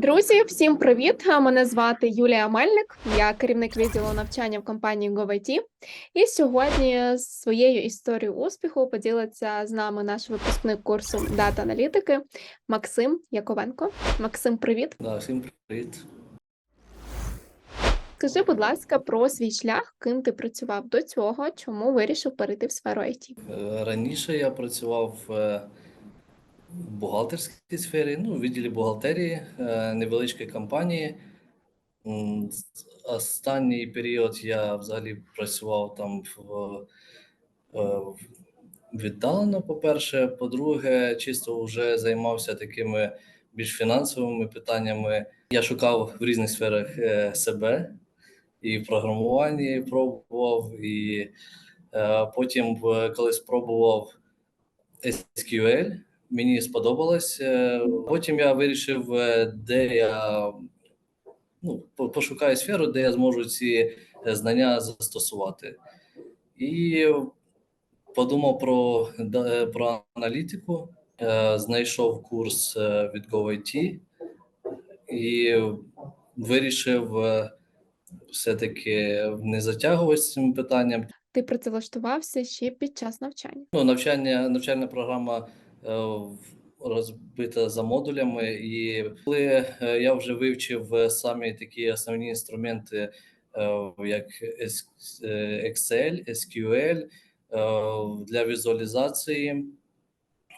Друзі, всім привіт! Мене звати Юлія Мельник, я керівник відділу навчання в компанії GoVIT. І сьогодні своєю історією успіху поділиться з нами наш випускник курсу дата аналітики Максим Яковенко. Максим, привіт! Да, всім привіт. Скажи, будь ласка, про свій шлях, ким ти працював до цього, чому вирішив перейти в сферу IT? Е, Раніше я працював е, в бухгалтерській сфері, ну, в відділі бухгалтерії е, невеличкої компанії. Останній період я взагалі працював там в, е, в- віддалено, по-перше. По-друге, чисто вже займався такими більш фінансовими питаннями. Я шукав в різних сферах е, себе і в програмуванні пробував, і Потім, коли спробував SQL, мені сподобалось. Е, Потім я вирішив, е, де я ну, пошукаю сферу, де я зможу ці е, знання застосувати. І подумав про, про аналітику, знайшов курс від GoIT і вирішив все-таки не затягувати з цим питанням. Ти працевлаштувався ще під час навчання. Ну, навчання, навчальна програма розбита за модулями, і коли е, я вже вивчив е, самі такі основні інструменти, е, як е, Excel, SQL е, для візуалізації,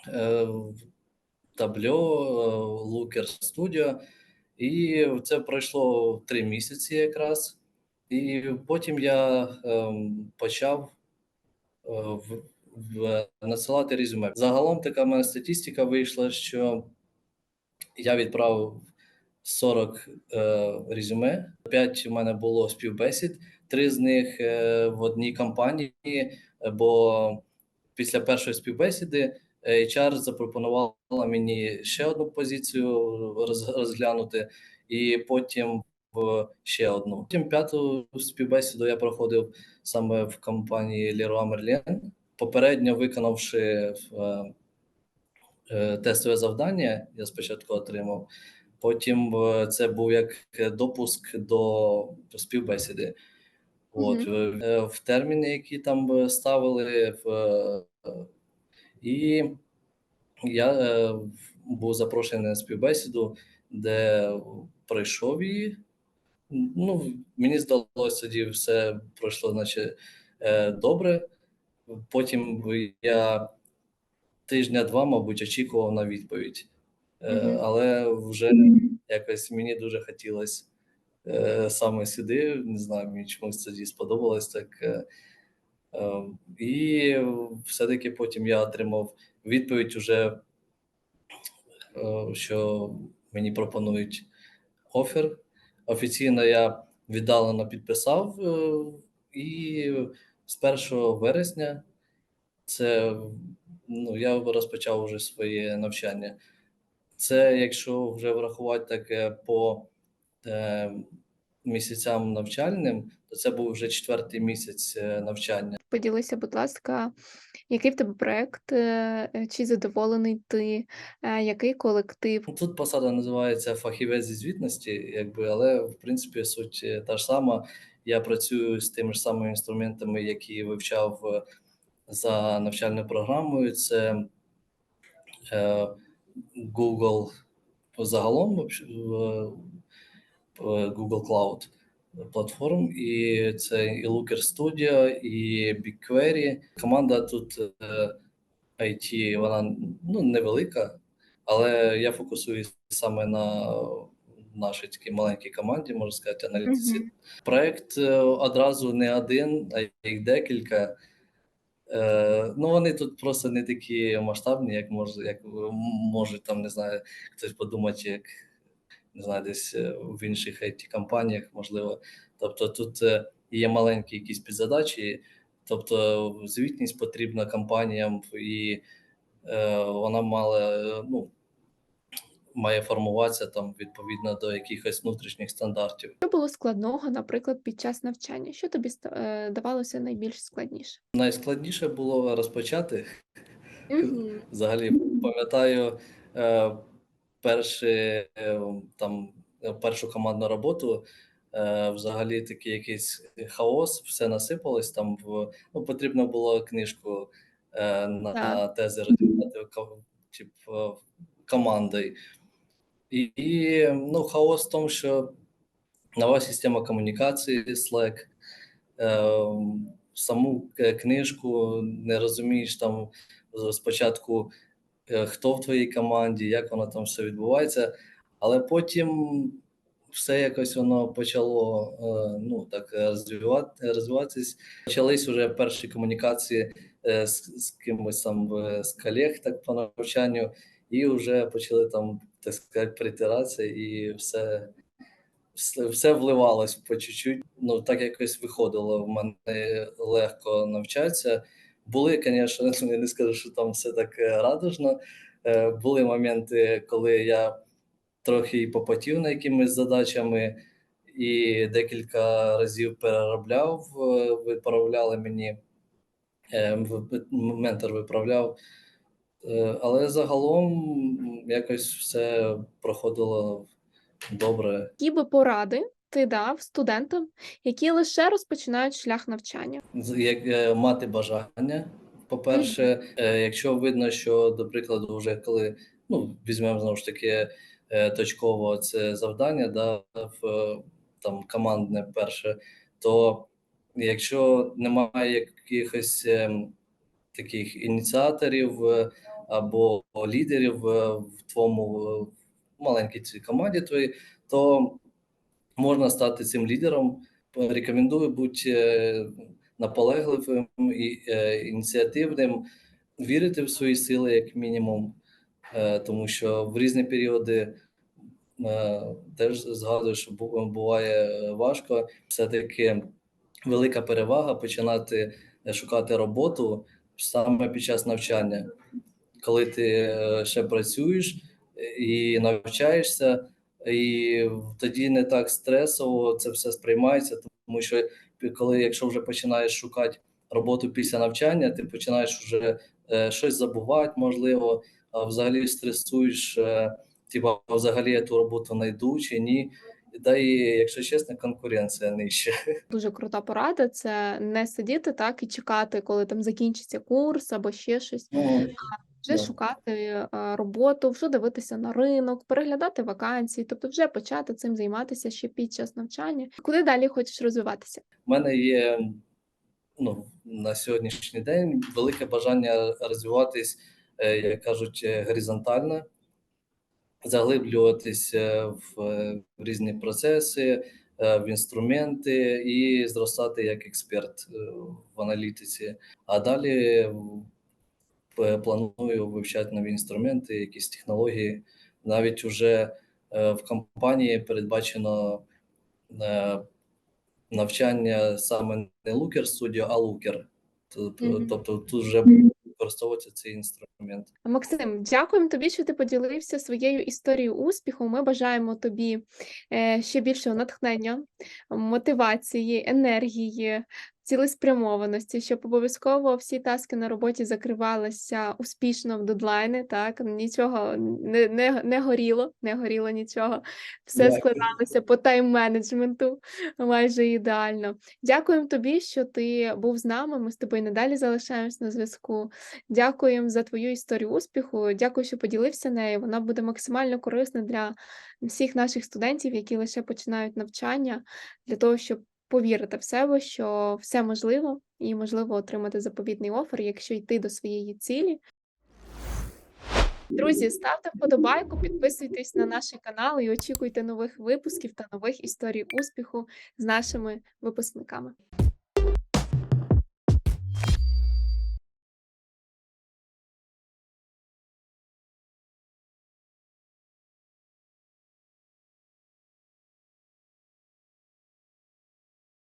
е, е, Looker Studio, і це пройшло три місяці якраз. І потім я ем, почав е, в, в, надсилати резюме. Загалом така в мене статистика вийшла, що я відправив 40 е, резюме, 5 у мене було співбесід, три з них е, в одній компанії, бо після першої співбесіди HR запропонувала мені ще одну позицію розглянути, і потім в ще одну. Потім п'яту співбесіду я проходив саме в компанії Leroy Merlin, попередньо виконавши е, е, тестове завдання, я спочатку отримав. Потім е, це був як допуск до співбесіди. От, е, в терміни, які там ставили, в, і я був запрошений на співбесіду, де пройшов її. Ну, мені здалося, тоді все пройшло, наче добре. Потім я тижня-два, мабуть, очікував на відповідь. Е, Мгм. Але вже якось мені дуже хотілося е, саме сюди. Не знаю, мені чомусь тоді сподобалось так. е, е, І все-таки потім я отримав відповідь уже, що мені пропонують офер. Офіційно я віддалено підписав, і з 1 вересня це ну, я розпочав вже своє навчання. Це якщо вже врахувати таке по е, місяцям навчальним, то це був вже четвертий місяць е, навчання. Поділися, будь ласка, який в тебе проект, е, чи задоволений ти, е, який колектив? Тут посада називається фахівець зі звітності, якби, але в принципі суть та ж сама. Я працюю з тими ж самими інструментами, які вивчав е, за навчальною програмою. Це е, Google загалом, е, Google Cloud платформ, і це і Looker Studio, і BigQuery. Команда тут IT, вона ну, невелика, але я фокусуюсь саме на нашій такій маленькій команді, можна сказати, аналітиці. Мгм. Проект е, одразу не один, а їх декілька. Е, ну, вони тут просто не такі масштабні, як може, як може там, не знаю, хтось подумати, як не знаю, десь е, в інших it компаніях можливо. Тобто тут е, є маленькі якісь підзадачі, тобто звітність потрібна компаніям, і е, вона мала, е, ну, має формуватися там відповідно до якихось внутрішніх стандартів. Що було складного, наприклад, під час навчання? Що тобі е, давалося найбільш складніше? Найскладніше було розпочати. Взагалі, пам'ятаю, е, перші, е, там, першу командну роботу, взагалі такий якийсь хаос, все насипалось. Там в ну, потрібно було книжку на Так. тези типу, командою. І, ну, хаос в тому, що нова система комунікації Slack, е, саму книжку не розумієш там спочатку, е, хто в твоїй команді, як воно там все відбувається, але потім все якось воно почало е, ну, так, розвивати, розвиватись. Почались вже перші комунікації е, з, з кимось там е, з колег так, по навчанню, і вже почали там, так сказати, притиратися, і все все, вливалось по чуть-чуть. Ну, так якось виходило в мене легко навчатися. Були, звісно, я не скажу, що там все так е, радужно. Е, Були моменти, коли я трохи попотів на якимись задачами, і декілька разів переробляв, е, виправляли мені, ментор виправляв. Е, Але загалом якось все проходило добре. Які би поради ти дав студентам, які лише розпочинають шлях навчання? Як е, мати бажання. По-перше, е, якщо видно, що, до прикладу, вже коли ну, візьмемо знову ж таки точково це завдання, да, в там командне перше, то якщо немає якихось ем, таких ініціаторів або лідерів е, в твоєму е, маленькій цій команді твоїй, то можна стати цим лідером. Рекомендую бути е, наполегливим і ініціативним, вірити в свої сили, як мінімум, тому що в різні періоди теж згадую, що буває важко. Все-таки велика перевага починати шукати роботу саме під час навчання, коли ти е, ще працюєш е, і навчаєшся, і тоді не так стресово це все сприймається, тому що коли, якщо вже починаєш шукати роботу після навчання, ти починаєш вже е, щось забувати, можливо, а взагалі стресуєш, типа, взагалі я ту роботу знайду чи ні. Та і, якщо чесно, конкуренція нижча. Дуже крута порада це не сидіти так і чекати, коли там закінчиться курс або ще щось. Ну, Вже Да. шукати е, роботу, вже дивитися на ринок, переглядати вакансії, тобто вже почати цим займатися ще під час навчання. Куди далі хочеш розвиватися? У мене є ну, на сьогоднішній день велике бажання розвиватись, е, як кажуть, е, горизонтально, заглиблюватись в різні процеси, в інструменти і зростати як експерт в аналітиці. А далі планую вивчати нові інструменти, якісь технології. Навіть уже е, в компанії передбачено е, навчання саме не Looker Studio, а Looker. Тобто, тут вже буде використовуватися цей інструмент. Максим, дякуємо тобі, що ти поділився своєю історією успіху. Ми бажаємо тобі е, ще більшого натхнення, мотивації, енергії, цілеспрямованості, щоб обов'язково всі таски на роботі закривалися успішно в дедлайни. Так, нічого не, не, не горіло, не горіло нічого. Все Дякую. складалося по тайм-менеджменту майже ідеально. Дякуємо тобі, що ти був з нами. Ми з тобою надалі залишаємось на зв'язку. Дякуємо за твою історію успіху. Дякую, що поділився нею. Вона буде максимально корисна для всіх наших студентів, які лише починають навчання, для того, щоб повірити в себе, що все можливо, і можливо отримати заповітний офер, якщо йти до своєї цілі. Друзі, ставте вподобайку, підписуйтесь на наш канал і очікуйте нових випусків та нових історій успіху з нашими випускниками.